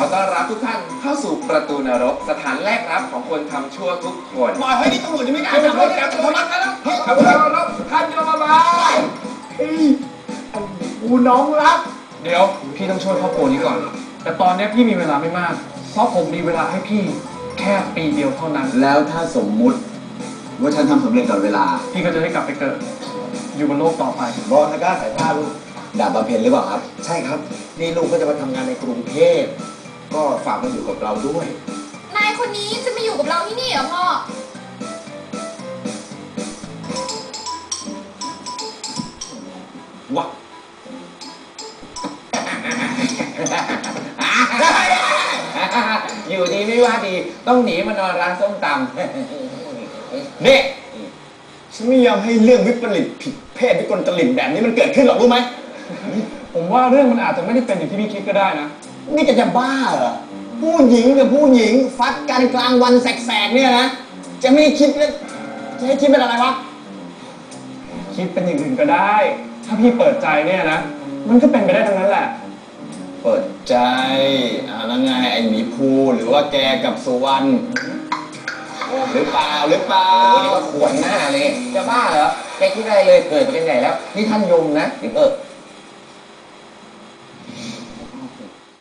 อต้อนรับทุกท่านเข้าสู่ประตูนรก สถานแรกรับของคนทำชั่วทุกคนปล่อยให้นี่ตำรวจยังไม่กล้าให้จับตำรเลวจยจัจับบตัวทำไมมันกันแล้แล้ววขับเราแล้วขันยมบาลกูน้องรัก เดี๋ยวพี่ต้องช่วยครอบครัวนี้ก่อน แต่ตอนเนี้ยพี่มีเวลาไม่มาก เพราะผมมีเวลาให้พี่แค่ปีเดียวเท่านั้น แล้วถ้าสมมุติ ว่าฉันทำสำเร็จก่อนเวลา พี่ก็จะได้กลับไปเกิด อยู่บนโลกต่อไปรอนะก้าสายผ้าลูกดาบประเพณหรือเปล่าครับ ใช่ครับ นี่ลูกก็จะมาทำงานในกรุงเทพ ก็ฝากมาอยู่กับเราด้วย นายคนนี้จะมาอยู่กับเราที่นี่เหรอพ่อ วะ อยู่ดีไม่ว่าดี ต้องหนีมานอนร้านส้มตำ นี่ฉันไม่ยอมให้เรื่องวิปริตผิดเพศวิกลจริตแบบนี้มันเกิดขึ้นหรอกรู้ไหม ผมว่าเรื่องมันอาจจะไม่ได้เป็นอย่างที่พี่คิดก็ได้นะ นี่จะจะบ้าเหรอ ผู้หญิงกับผู้หญิงฟัดกันกลางวันแสกๆเนี่ยนะ จะไม่คิดแล้วจะให้คิดเป็นอะไรวะ คิดเป็นอย่างอื่นก็ได้ ถ้าพี่เปิดใจเนี่ยนะ มันก็เป็นไปได้ทั้งนั้นแหละ เปิดใจอ่าแล้วไงไอ้หมีภูหรือว่าแกกับสุวรรณหรือเปล่าหรือเปล่าโอ้นี่ก็ขวนหน้าเลย จะบ้าเหรอแกคิดอะไรเลยเกิดไปกันใหญ่แล้ว นี่ท่านยมนะเดี๋ยวเออ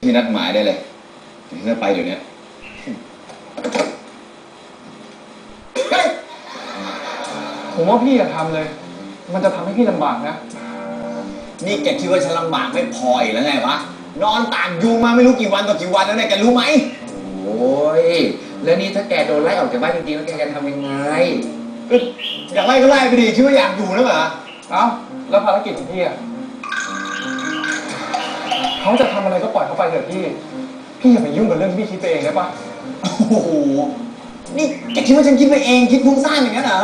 ที่นัดหมายได้เลยที่จะไปเดี๋ยวนี้ผมว่าพี่อย่าทำเลย มันจะทำให้พี่ลำบากนะ นี่แกคิดว่าฉันลำบากไม่พออีกแล้วไงวะ นอนตากยุงมาไม่รู้กี่วันต่อกี่วันแล้วเนี่ยแกรู้ไหม โอ้ย แล้วนี่ถ้าแกโดนไล่ออกจากบ้านจริงๆแล้วแกจะทำยังไงเอ้ยอยากไล่ก็ไล่ไปดิคิดว่าอยากอยู่นะเหรอ เอ้า แล้วภารกิจของพี่อะ เขาจะทำอะไรก็ปล่อยเขาไปเถอะพี่ พี่อย่าไปยุ่งกับเรื่องที่พี่คิดไปเองได้ปะโอ้โห นี่แกคิดว่าฉันคิดไปเองคิดฟุ้งซ่านอย่างนั้นเหรอ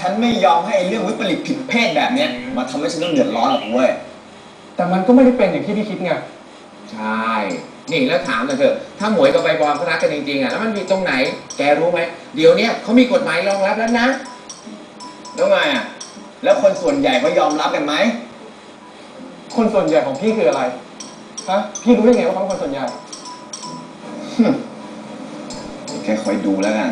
ฉันไม่ยอมให้ไอ้เรื่องวิปริตผิดเพศแบบเนี้ยมาทำให้ฉันต้องเดือดร้อนหรอกเว้ย แต่มันก็ไม่ได้เป็นอย่างที่พี่คิดไง ใช่ นี่แล้วถามหน่อยเถอะ ถ้าหมวยกับใบบอลเขารักกันจริงๆอะ แล้วมันผิดตรงไหน แกรู้ไหม เดี๋ยวเนี้ยเขามีกฎหมายรองรับแล้วนะ แล้วไงอะ แล้วคนส่วนใหญ่เขายอมรับกันไหม คนส่วนใหญ่ของพี่คืออะไร ฮะพี่รู้ได้ไงว่าเขาเป็นคนส่วนใหญ่ แค่คอยดูแล้วกัน